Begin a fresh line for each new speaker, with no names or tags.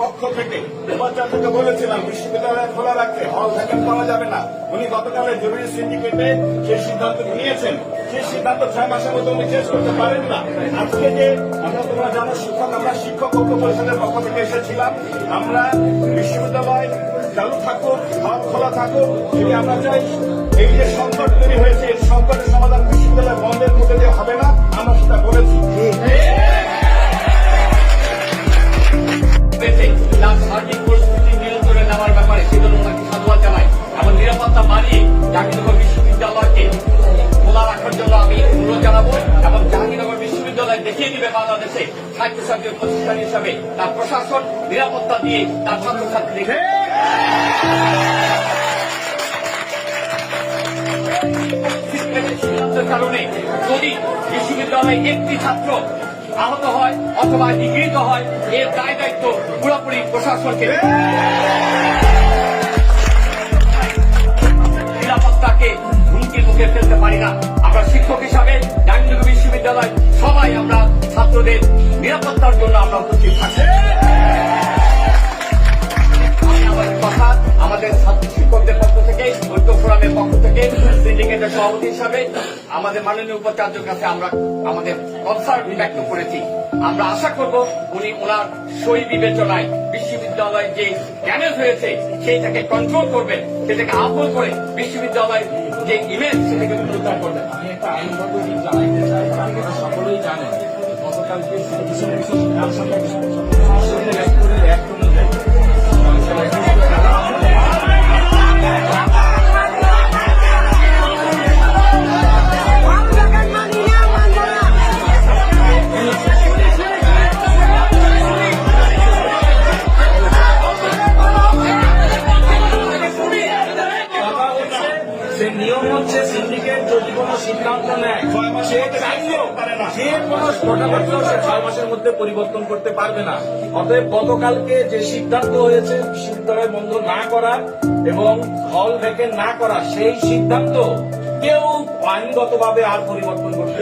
পক্ষ থেকে উপাচার্যকে বলেছিলাম, বিশ্ববিদ্যালয় খোলা রাখতে হল ভ্যাকেন্ট করা যাবে না। উনি গতকালে জরুরি সিন্ডিকেটে সেই সিদ্ধান্ত নিয়েছেন, সেই সিদ্ধান্ত ছয় মাসের মধ্যে উনি চেঞ্জ করতে পারেন না। আজকে যে আমরা তোমরা জানো, শিক্ষক, আমরা শিক্ষক ঐক্য পরিষদের পক্ষ থেকে এসেছিলাম। আমরা বিশ্ববিদ্যালয় চালু থাকুক হল খোলা থাকুক, যদি আমরা চাই, এই যে সংকট তৈরি হয়েছে সংকটের সমাধান বিশ্ববিদ্যালয় বন্ধের মধ্যে
দেখিয়ে দিবে বাংলাদেশে সাহিত্যসাথীর প্রতিষ্ঠান হিসাবে তার প্রশাসন নিরাপত্তা দিয়ে তার ছাত্রছাত্রীকে সিদ্ধান্তের কারণে যদি বিশ্ববিদ্যালয়ে একটি ছাত্র আহত হয় অথবা নিগৃহীত হয় এর দায় দায়িত্ব পুরোপুরি প্রশাসনকে। নিরাপত্তার জন্য আমরা উপস্থিত থাকি। আমাদের শিক্ষকদের পক্ষ থেকে, ঐক্য ফোরামের পক্ষ থেকে, সিন্ডিকেটের সভাপতি হিসাবে আমাদের মাননীয় উপাচার্যের কাছে আমরা আমাদের ব্যক্ত করেছি। আমরা আশা করব উনি ওনার সই বিবেচনায় বিশ্ববিদ্যালয় যে ড্যামেজ হয়েছে, সেইটাকে কন্ট্রোল করবেন, সেটাকে আহ্বান করে বিশ্ববিদ্যালয়ের যে ইমেজ সেটাকে পুনরুদ্ধার করবেন।
গতকালকে অ্যাক্ট সিন্ডিকেট যদি কোনো সিদ্ধান্ত নেয় সে চাইলেও যে কোনো ঘটনাঘটল সে ছয় মাসের মধ্যে পরিবর্তন করতে পারবে না অতএব গতকালকে যে সিদ্ধান্ত হয়েছে বিশ্ববিদ্যালয় বন্ধ না করা এবং হল ভ্যাকেন্ট না করা সেই সিদ্ধান্ত কেউ আইনগতভাবে আর পরিবর্তন করতে।